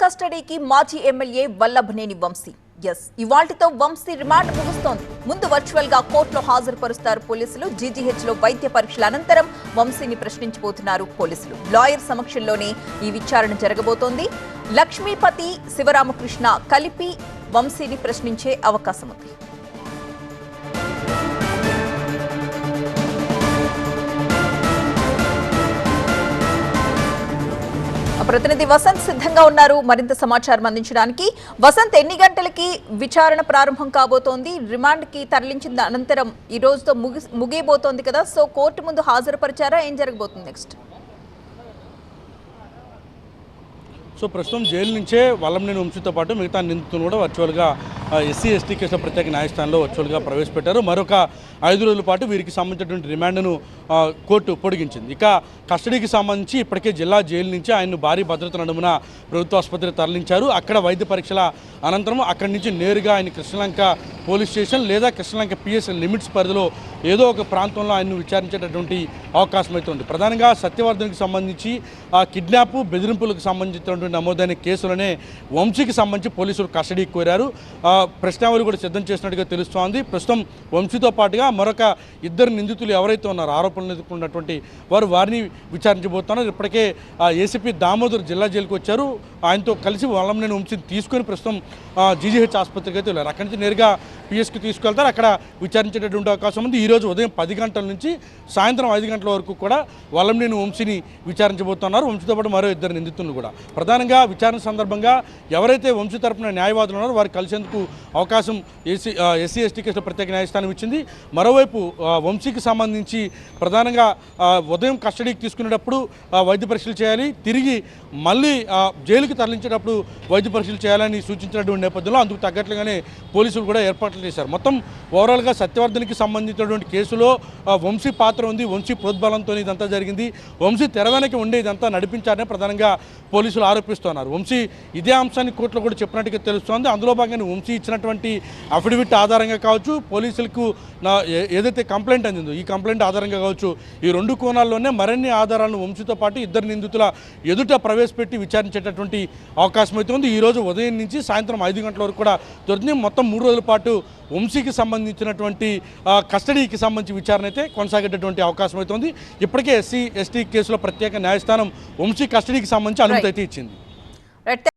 కస్టడీకి మాజీ ఎమ్మెల్యే వల్లభనేని వంశీ. ఎస్ ఇవాల్టితో వంశీ రిమాండ్ ముగుస్తోంది. ముందు వర్చువల్గా కోర్టులో హాజరుపరుస్తారు పోలీసులు. జీజీహెచ్లో వైద్య పరీక్షల అనంతరం వంశీని ప్రశ్నించబోతున్నారు పోలీసులు. లాయర్ సమక్షంలోనే ఈ విచారణ జరగబోతోంది. లక్ష్మీపతి శివరామకృష్ణ కలిపి వంశీని ప్రశ్నించే అవకాశం ఉంది ప్రతినిధి వసంత్ సిద్ధంగా ఉన్నారు. మరింత సమాచారం అందించడానికి వసంత్ ఎన్ని గంటలకి విచారణ ప్రారంభం కాబోతోంది? రిమాండ్కి తరలించిన అనంతరం ఈ రోజుతో ముగి ముగియబోతోంది కదా? సో కోర్టు ముందు హాజరుపరిచారా? ఏం జరగబోతుంది నెక్స్ట్? సో ప్రస్తుతం జైలు నుంచే వల్లంనేని వంశీతో పాటు మిగతా నిందితులు కూడా వర్చువల్గా ఎస్సీ ఎస్టీ కేసుల ప్రత్యేక న్యాయస్థానంలో వర్చువల్గా ప్రవేశపెట్టారు. మరొక ఐదు రోజుల పాటు వీరికి సంబంధించినటువంటి రిమాండ్ను కోర్టు పొడిగించింది. ఇక కస్టడీకి సంబంధించి ఇప్పటికే జిల్లా జైలు నుంచి ఆయన్ను భారీ భద్రత నడుమున ప్రభుత్వ ఆసుపత్రి తరలించారు. అక్కడ వైద్య పరీక్షల అనంతరం అక్కడి నుంచి నేరుగా ఆయన కృష్ణలంక పోలీస్ స్టేషన్ లేదా కృష్ణలంక పిఎస్ఎల్ లిమిట్స్ పరిధిలో ఏదో ఒక ప్రాంతంలో ఆయన్ను విచారించేటటువంటి అవకాశం అయితే ఉంది. ప్రధానంగా సత్యవర్ధన్కి సంబంధించి ఆ కిడ్నాప్ బెదిరింపులకు సంబంధించినటువంటి నమోదైన కేసులనే వంశీకి సంబంధించి పోలీసులు కస్టడీకి కోరారు. ఆ, ప్రశ్నావళి కూడా సిద్ధం చేసినట్టుగా తెలుస్తోంది. ప్రస్తుతం వంశీతో పాటుగా మరొక ఇద్దరు నిందితులు ఎవరైతే ఉన్నారో ఆరోపణలు ఎదుర్కొన్నటువంటి వారు వారిని విచారించబోతున్నారు. ఇప్పటికే ఏసీపీ దామోదర్ జిల్లా జైలుకు వచ్చారు. ఆయనతో కలిసి వల్లంనేని వంశీని తీసుకొని ప్రస్తుతం జీజీహెచ్ ఆసుపత్రికి అయితే వెళ్ళారు. అక్కడి నుంచి నేరుగా పిఎస్కి తీసుకెళ్తారు. అక్కడ విచారించేటటువంటి అవకాశం ఉంది. ఈరోజు ఉదయం పది గంటల నుంచి సాయంత్రం ఐదు గంటల వరకు కూడా వల్లంనేని వంశీని విచారించబోతున్నారు. వంశీతో పాటు మరో ఇద్దరు నిందితులు కూడా. ప్రధానంగా విచారణ సందర్భంగా ఎవరైతే వంశీ తరపున న్యాయవాదులు ఉన్నారో వారు కలిసేందుకు అవకాశం ఏసీ ఎస్సీ ఎస్టీ కేసులో ప్రత్యేక న్యాయస్థానం ఇచ్చింది. మరోవైపు వంశీకి సంబంధించి ప్రధానంగా ఉదయం కస్టడీకి తీసుకునేటప్పుడు వైద్య పరీక్షలు చేయాలి. తిరిగి మళ్ళీ జైలుకి తరలించేటప్పుడు వైద్య పరీక్షలు చేయాలని సూచించినటువంటి నేపథ్యంలో అందుకు తగ్గట్లుగానే పోలీసులు కూడా ఏర్పాట్లు చేశారు. మొత్తం ఓవరాల్గా సత్యవర్ధన్కి సంబంధించినటువంటి కేసులో వంశీ పాత్ర ఉంది. వంశీ ప్రోద్బలంతో ఇదంతా జరిగింది. వంశీ తెరవెనక ఉండే ఇదంతా నడిపించారని ప్రధానంగా పోలీసులు ఆరోపిస్తున్నారు. వంశీ ఇదే అంశాన్ని కోర్టులో కూడా చెప్పినట్టుగా తెలుస్తోంది. అందులో భాగంగా వంశీ ఇచ్చినటువంటి అఫిడవిట్ ఆధారంగా కావచ్చు పోలీసులకు నా ఏదైతే కంప్లైంట్ అందిందో ఈ కంప్లైంట్ ఆధారంగా కావచ్చు ఈ రెండు కోణాల్లోనే మరిన్ని ఆధారాలను వంశీతో పాటు ఇద్దరు నిందితుల ఎదుట ప్రవేశపెట్టి విచారించేటటువంటి అవకాశం అయితే ఉంది. ఈ రోజు ఉదయం నుంచి సాయంత్రం ఐదు గంటల వరకు కూడా దొరికింది. మొత్తం మూడు రోజుల పాటు వంశీకి సంబంధించినటువంటి కస్టడీకి సంబంధించి విచారణ అయితే కొనసాగేటటువంటి అవకాశం అయితే ఉంది. ఇప్పటికే ఎస్సీ ఎస్టీ కేసులో ప్రత్యేక న్యాయస్థానం వంశీ కస్టడీకి సంబంధించి అనుమతి అయితే ఇచ్చింది.